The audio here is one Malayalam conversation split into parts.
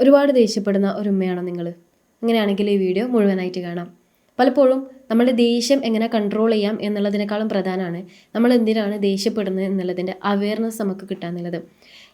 ഒരുപാട് ദേഷ്യപ്പെടുന്ന ഒരു ഉമ്മയാണോ നിങ്ങൾ അങ്ങനെയാണെങ്കിൽ ഈ വീഡിയോ മുഴുവനായിട്ട് കാണാം. പലപ്പോഴും നമ്മുടെ ദേഷ്യം എങ്ങനെ കൺട്രോൾ ചെയ്യാം എന്നുള്ളതിനേക്കാളും പ്രധാനമാണ് നമ്മൾ എന്തിനാണ് ദേഷ്യപ്പെടുന്നത് എന്നുള്ളതിന്റെ അവയർനെസ് നമുക്ക് കിട്ടാന്നുള്ളത്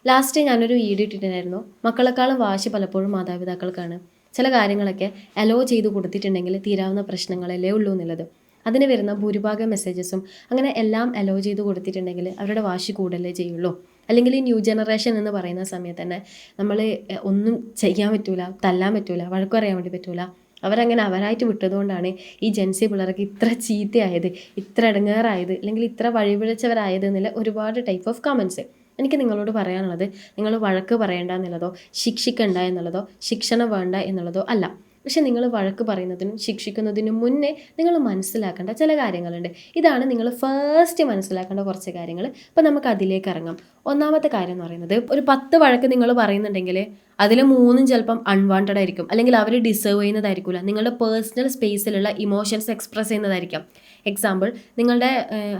ലാസ്റ്റ് ഞാനൊരു വീഡിയോ ഇട്ടിട്ടുണ്ടായിരുന്നു. മക്കളെക്കാളും വാശി പലപ്പോഴും മാതാപിതാക്കൾക്കാണ്. ചില കാര്യങ്ങളൊക്കെ അലോ ചെയ്ത് കൊടുത്തിട്ടുണ്ടെങ്കിൽ തീരാവുന്ന പ്രശ്നങ്ങളല്ലേ ഉള്ളൂ എന്നുള്ളത്. അതിന് വരുന്ന ഭൂരിഭാഗം മെസ്സേജസും അങ്ങനെ എല്ലാം അലോ ചെയ്ത് കൊടുത്തിട്ടുണ്ടെങ്കിൽ അവരുടെ വാശി കൂടല്ലേ ചെയ്യുള്ളൂ. അല്ലെങ്കിൽ ഈ ന്യൂ ജനറേഷൻ എന്ന് പറയുന്ന സമയത്ത് തന്നെ നമ്മൾ ഒന്നും ചെയ്യാൻ പറ്റൂല തല്ലാൻ പറ്റൂല വഴക്ക് പറയാൻ വേണ്ടി പറ്റൂല. അവരങ്ങനെ അവരായിട്ട് വിട്ടതുകൊണ്ടാണ് ഈ ജെൻസി പിള്ളേർക്ക് ഇത്ര ചീത്തയായത് ഇത്ര ഇടങ്ങേറായത് അല്ലെങ്കിൽ ഇത്ര വഴിപിഴച്ചവരായത് എന്നുള്ള ഒരുപാട് ടൈപ്പ് ഓഫ് കമൻസ് എനിക്ക് നിങ്ങളോട് പറയാനുള്ളത് നിങ്ങൾ വഴക്ക് പറയേണ്ട എന്നുള്ളതോ ശിക്ഷിക്കണ്ട എന്നുള്ളതോ ശിക്ഷണം വേണ്ട എന്നുള്ളതോ അല്ല. പക്ഷെ നിങ്ങൾ വഴക്ക് പറയുന്നതിനും ശിക്ഷിക്കുന്നതിനും മുന്നേ നിങ്ങൾ മനസ്സിലാക്കേണ്ട ചില കാര്യങ്ങളുണ്ട്. ഇതാണ് നിങ്ങൾ ഫസ്റ്റ് മനസ്സിലാക്കേണ്ട കുറച്ച് കാര്യങ്ങൾ. അപ്പോൾ നമുക്ക് അതിലേക്ക് ഇറങ്ങാം. ഒന്നാമത്തെ കാര്യം എന്ന് പറയുന്നത് ഒരു പത്ത് വഴക്ക് നിങ്ങൾ പറയുന്നുണ്ടെങ്കിൽ അതിൽ മൂന്നും ചിലപ്പം അൺവാണ്ടഡ് ആയിരിക്കും. അല്ലെങ്കിൽ അവർ ഡിസേർവ് ചെയ്യുന്നതായിരിക്കില്ല. നിങ്ങളുടെ പേഴ്സണൽ സ്പേസിലുള്ള ഇമോഷൻസ് എക്സ്പ്രസ് ചെയ്യുന്നതായിരിക്കാം. എക്സാമ്പിൾ നിങ്ങളുടെ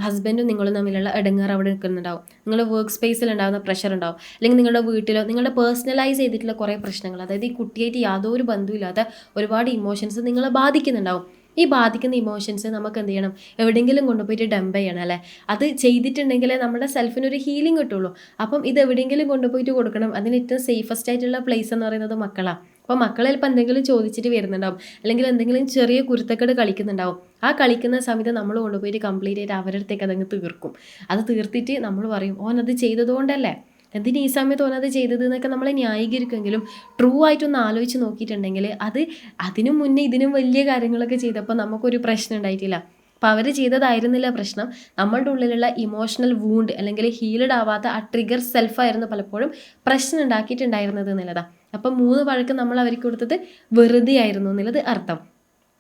ഹസ്ബൻഡും നിങ്ങളും തമ്മിലുള്ള ഇടങ്ങേർ അവിടെ നിൽക്കുന്നുണ്ടാവും. നിങ്ങളുടെ വർക്ക് സ്പേസിൽ ഉണ്ടാകുന്ന പ്രഷർ ഉണ്ടാവും. അല്ലെങ്കിൽ നിങ്ങളുടെ വീട്ടിലോ നിങ്ങളുടെ പേഴ്സണലൈസ് ചെയ്തിട്ടുള്ള കുറേ പ്രശ്നങ്ങൾ അതായത് ഈ കുട്ടിയായിട്ട് യാതൊരു ബന്ധമില്ലാത്ത ഒരുപാട് ഇമോഷൻസ് നിങ്ങളെ ബാധിക്കുന്നുണ്ടാവും. ഈ ബാധിക്കുന്ന ഇമോഷൻസ് നമുക്ക് എന്ത് ചെയ്യണം? എവിടെയെങ്കിലും കൊണ്ടുപോയിട്ട് ഡംപ് ചെയ്യണം അല്ലേ? അത് ചെയ്തിട്ടുണ്ടെങ്കിൽ നമ്മുടെ സെൽഫിനൊരു ഹീലിംഗ് കിട്ടുള്ളൂ. അപ്പം ഇത് എവിടെയെങ്കിലും കൊണ്ടുപോയിട്ട് കൊടുക്കണം. അതിന് ഏറ്റവും സേഫസ്റ്റ് ആയിട്ടുള്ള പ്ലേസ് എന്ന് പറയുന്നത് മക്കളാണ് അപ്പോൾ മക്കൾ ചിലപ്പോൾ എന്തെങ്കിലും ചോദിച്ചിട്ട് വരുന്നുണ്ടാവും. അല്ലെങ്കിൽ എന്തെങ്കിലും ചെറിയ കുരുത്തക്കേട് കളിക്കുന്നുണ്ടാവും. ആ കളിക്കുന്ന സമയത്ത് നമ്മൾ കൊണ്ടുപോയിട്ട് കംപ്ലീറ്റ് ആയിട്ട് അവരുടെ അടുത്തേക്ക് അതങ്ങ് തീർക്കും. അത് തീർത്തിട്ട് നമ്മൾ പറയും ഓൻ അത് ചെയ്തതുകൊണ്ടല്ലേ? എന്തിന് ഈ സമയത്ത് ഓനത് ചെയ്തത്? എന്നൊക്കെ നമ്മളെ ന്യായീകരിക്കുമെങ്കിലും ട്രൂ ആയിട്ടൊന്ന് ആലോചിച്ച് നോക്കിയിട്ടുണ്ടെങ്കിൽ അത് അതിനു മുന്നേ ഇതിനും വലിയ കാര്യങ്ങളൊക്കെ ചെയ്തപ്പോൾ നമുക്കൊരു പ്രശ്നം ഉണ്ടായിട്ടില്ല. അപ്പോൾ അവർ ചെയ്തതായിരുന്നില്ല പ്രശ്നം. നമ്മളുടെ ഉള്ളിലുള്ള ഇമോഷണൽ വൂണ്ട് അല്ലെങ്കിൽ ഹീൽഡ് ആവാത്ത ആ ട്രിഗർ സെൽഫായിരുന്നു പലപ്പോഴും പ്രശ്നം ഉണ്ടാക്കിയിട്ടുണ്ടായിരുന്നത് എന്നുള്ളതാണ് അപ്പം മൂന്ന് വഴക്ക് നമ്മൾ അവർക്ക് കൊടുത്തത് വെറുതെ ആയിരുന്നു എന്നുള്ളത് അർത്ഥം.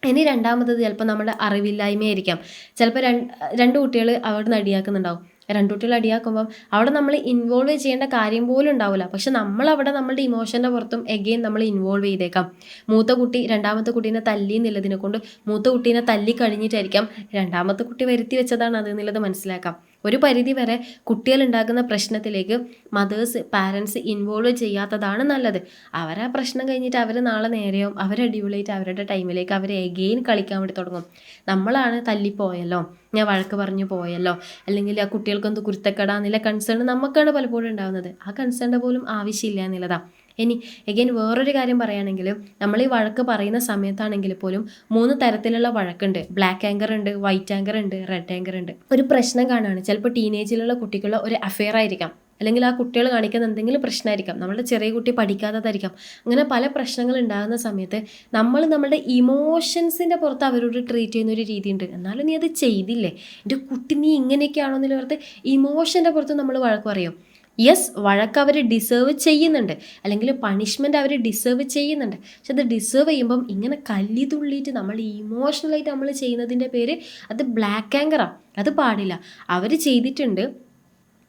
ഇനി രണ്ടാമത്തത് ചിലപ്പോൾ നമ്മുടെ അറിവില്ലായ്മയായിരിക്കാം. ചിലപ്പോൾ രണ്ട് രണ്ട് കുട്ടികൾ അവിടെ നിന്ന് അടിയാക്കുന്നുണ്ടാവും. രണ്ടു കുട്ടികൾ അടിയാക്കുമ്പം അവിടെ നമ്മൾ ഇൻവോൾവ് ചെയ്യേണ്ട കാര്യം പോലും ഉണ്ടാവില്ല പക്ഷെ നമ്മൾ അവിടെ നമ്മളുടെ ഇമോഷന്റെ പുറത്തും എഗെയിൻ നമ്മൾ ഇൻവോൾവ് ചെയ്തേക്കാം. മൂത്ത കുട്ടി രണ്ടാമത്തെ കുട്ടീനെ തല്ലി എന്നുള്ളതിനെ കൊണ്ട് മൂത്ത കുട്ടീനെ തല്ലി കഴിഞ്ഞിട്ടായിരിക്കാം രണ്ടാമത്തെ കുട്ടി വരുത്തി വെച്ചതാണ് അത് എന്നുള്ളത് മനസ്സിലാക്കാം. ഒരു പരിധി വരെ കുട്ടികൾ ഉണ്ടാക്കുന്ന പ്രശ്നത്തിലേക്ക് മദേഴ്സ് പാരൻസ് ഇൻവോൾവ് ചെയ്യാത്തതാണ് നല്ലത്. അവർ ആ പ്രശ്നം കഴിഞ്ഞിട്ട് അവർ നാളെ നേരെയും അവർ അടിപൊളിയായിട്ട് അവരുടെ ടൈമിലേക്ക് അവർ എഗെയിൻ കളിക്കാൻ വേണ്ടി തുടങ്ങും. നമ്മളാണ് തല്ലിപ്പോയല്ലോ? ഞാൻ വഴക്ക് പറഞ്ഞു പോയല്ലോ? അല്ലെങ്കിൽ ആ കുട്ടികൾക്കൊന്ന് കുരുത്തക്കെടാന്നുള്ള കൺസേൺ നമുക്കാണ് പലപ്പോഴും ഉണ്ടാകുന്നത് ആ കൺസേണിന്റെ പോലും ആവശ്യമില്ല എന്നുള്ളതാണ് ഇനി എഗെയിൻ വേറൊരു കാര്യം പറയുകയാണെങ്കിൽ നമ്മൾ ഈ വഴക്ക് പറയുന്ന സമയത്താണെങ്കിൽ പോലും മൂന്ന് തരത്തിലുള്ള വഴക്കുണ്ട്. ബ്ലാക്ക് ആങ്കർ ഉണ്ട് വൈറ്റ് ആങ്കർ ഉണ്ട് റെഡ് ആങ്കർ ഉണ്ട്. ഒരു പ്രശ്നം കാണുകയാണ് ചിലപ്പോൾ ടീനേജിലുള്ള കുട്ടിക്കുള്ള ഒരു അഫെയർ ആയിരിക്കാം. അല്ലെങ്കിൽ ആ കുട്ടികൾ കാണിക്കുന്ന എന്തെങ്കിലും പ്രശ്നമായിരിക്കാം നമ്മുടെ ചെറിയ കുട്ടി പഠിക്കാത്തതായിരിക്കാം. അങ്ങനെ പല പ്രശ്നങ്ങൾ ഉണ്ടാകുന്ന സമയത്ത് നമ്മൾ നമ്മുടെ ഇമോഷൻസിന്റെ പുറത്ത് അവരോട് ട്രീറ്റ് ചെയ്യുന്ന ഒരു രീതിയുണ്ട്. എന്നാലും നീ അത് ചെയ്തില്ലേ? എന്റെ കുട്ടി നീ ഇങ്ങനെയൊക്കെയാണോ എന്നുള്ള പുറത്ത് ഇമോഷന്റെ പുറത്ത് നമ്മൾ വഴക്ക് പറയും. യെസ് വഴക്ക് അവർ ഡിസേർവ് ചെയ്യുന്നുണ്ട്. അല്ലെങ്കിൽ പണിഷ്മെന്റ് അവർ ഡിസേർവ് ചെയ്യുന്നുണ്ട്. പക്ഷെ അത് ഡിസേർവ് ചെയ്യുമ്പം ഇങ്ങനെ കല്ലി തുള്ളിയിട്ട് നമ്മൾ ഇമോഷണലായിട്ട് നമ്മൾ ചെയ്യുന്നതിന്റെ പേര് അത് ബ്ലാക്ക് ആങ്കറാണ് അത് പാടില്ല. അവർ ചെയ്തിട്ടുണ്ട്.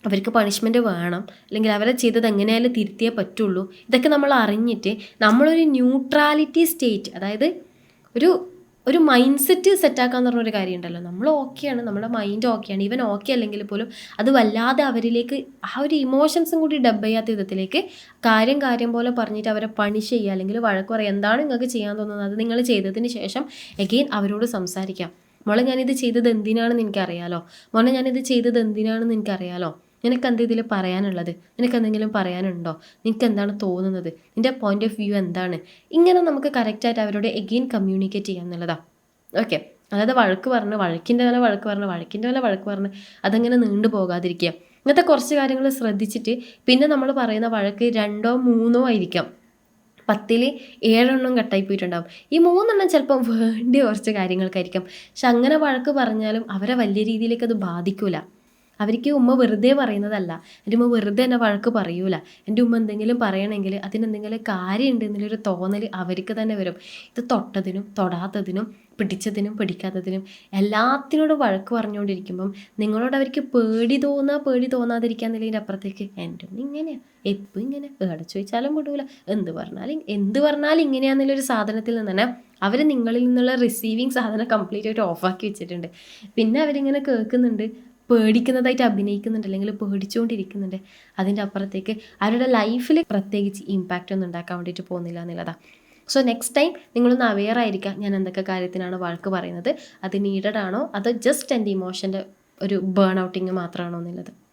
അവർക്ക് പണിഷ്മെന്റ് വേണം. അല്ലെങ്കിൽ അവരെ ചെയ്തത് എങ്ങനെയായാലും തിരുത്തിയേ പറ്റുള്ളൂ. ഇതൊക്കെ നമ്മൾ അറിഞ്ഞിട്ട് നമ്മളൊരു ന്യൂട്രാലിറ്റി സ്റ്റേറ്റ് അതായത് ഒരു ഒരു മൈൻഡ് സെറ്റ് സെറ്റാക്കാന്ന് പറഞ്ഞൊരു കാര്യം ഉണ്ടല്ലോ നമ്മൾ ഓക്കെയാണ് നമ്മുടെ മൈൻഡ് ഓക്കെയാണ് ഈവൻ ഓക്കെ അല്ലെങ്കിൽ പോലും അത് വല്ലാതെ അവരിലേക്ക് ആ ഒരു ഇമോഷൻസും കൂടി ഡബ് ചെയ്യാത്ത വിധത്തിലേക്ക് കാര്യം കാര്യം പോലെ പറഞ്ഞിട്ട് അവരെ പണിഷ് ചെയ്യുക അല്ലെങ്കിൽ വഴക്ക് പറയുക. എന്താണ് നിങ്ങൾക്ക് ചെയ്യാൻ തോന്നുന്നത്? അത് നിങ്ങൾ ചെയ്തതിന് ശേഷം എഗെയിൻ അവരോട് സംസാരിക്കാം. മോളെ ഞാനിത് ചെയ്തത് എന്തിനാണെന്ന് എനിക്കറിയാലോ? മോളെ ഞാനിത് ചെയ്തത് എന്തിനാണെന്ന് എനിക്കറിയാലോ? നിനക്ക് എന്ത് ഇതിൽ പറയാനുള്ളത്? നിനക്കെന്തെങ്കിലും പറയാനുണ്ടോ? നിനക്ക് എന്താണ് തോന്നുന്നത്? നിന്റെ പോയിന്റ് ഓഫ് വ്യൂ എന്താണ്? ഇങ്ങനെ നമുക്ക് കറക്റ്റായിട്ട് അവരോട് എഗെയിൻ കമ്മ്യൂണിക്കേറ്റ് ചെയ്യാം എന്നുള്ളതാണ് ഓക്കെ അതായത് വഴക്ക് പറഞ്ഞ് വഴക്കിന്റെ വില വഴക്ക് പറഞ്ഞ് വഴക്കിന്റെ വില വഴക്ക് പറഞ്ഞ് അതങ്ങനെ നീണ്ടു പോകാതിരിക്കുക. ഇങ്ങനത്തെ കുറച്ച് കാര്യങ്ങൾ ശ്രദ്ധിച്ചിട്ട് പിന്നെ നമ്മൾ പറയുന്ന വഴക്ക് രണ്ടോ മൂന്നോ ആയിരിക്കാം. പത്തിൽ ഏഴെണ്ണം കട്ടായി പോയിട്ടുണ്ടാവും. ഈ മൂന്നെണ്ണം ചിലപ്പം വേണ്ടിയ കുറച്ച് കാര്യങ്ങൾക്കായിരിക്കും. പക്ഷെ അങ്ങനെ വഴക്ക് പറഞ്ഞാലും അവരെ വലിയ രീതിയിലേക്ക് അത് ബാധിക്കില്ല അവർക്ക് ഉമ്മ വെറുതെ പറയുന്നതല്ല. എന്റെ ഉമ്മ വെറുതെ എന്നെ വഴക്ക് പറയൂല. എന്റെ ഉമ്മ എന്തെങ്കിലും പറയണമെങ്കിൽ അതിനെന്തെങ്കിലും കാര്യമുണ്ട് എന്നുള്ളൊരു തോന്നൽ അവർക്ക് തന്നെ വരും. ഇത് തൊട്ടതിനും തൊടാത്തതിനും പിടിച്ചതിനും പിടിക്കാത്തതിനും എല്ലാത്തിനോടും വഴക്ക് പറഞ്ഞുകൊണ്ടിരിക്കുമ്പം നിങ്ങളോട് അവർക്ക് പേടി തോന്നാ പേടി തോന്നാതിരിക്കാൻ നിലയിന്റെ അപ്പുറത്തേക്ക് എന്റെ ഉമ്മ ഇങ്ങനെയാണ് എപ്പോൾ ഇങ്ങനെ എവിടെ ചോദിച്ചാലും വിടൂല എന്ത് പറഞ്ഞാലും എന്ത് പറഞ്ഞാലും ഇങ്ങനെയാണെന്നുള്ളൊരു സാധനത്തിൽ നിന്ന് തന്നെ അവർ നിങ്ങളിൽ നിന്നുള്ള റിസീവിങ് സാധനം കംപ്ലീറ്റ് ആയിട്ട് ഓഫാക്കി വെച്ചിട്ടുണ്ട്. പിന്നെ അവരിങ്ങനെ കേൾക്കുന്നുണ്ട്. പേടിക്കുന്നതായിട്ട് അഭിനയിക്കുന്നുണ്ട് അല്ലെങ്കിൽ പേടിച്ചുകൊണ്ടിരിക്കുന്നുണ്ട് അതിന്റെ അപ്പുറത്തേക്ക് അവരുടെ ലൈഫിൽ പ്രത്യേകിച്ച് ഇമ്പാക്റ്റ് ഒന്നും ഉണ്ടാക്കാൻ വേണ്ടിയിട്ട് പോകുന്നില്ല എന്നുള്ളതാണ് സോ നെക്സ്റ്റ് ടൈം നിങ്ങളൊന്ന് അവെയർ ആയിരിക്കുക ഞാൻ എന്തൊക്കെ കാര്യത്തിനാണ് വഴക്ക് പറയുന്നത്. അത് നീഡഡ് ആണോ? അതോ ജസ്റ്റ് എന്റെ ഇമോഷന്റെ ഒരു ബേൺ ഔട്ടിങ് മാത്രമാണോ എന്നുള്ളത്.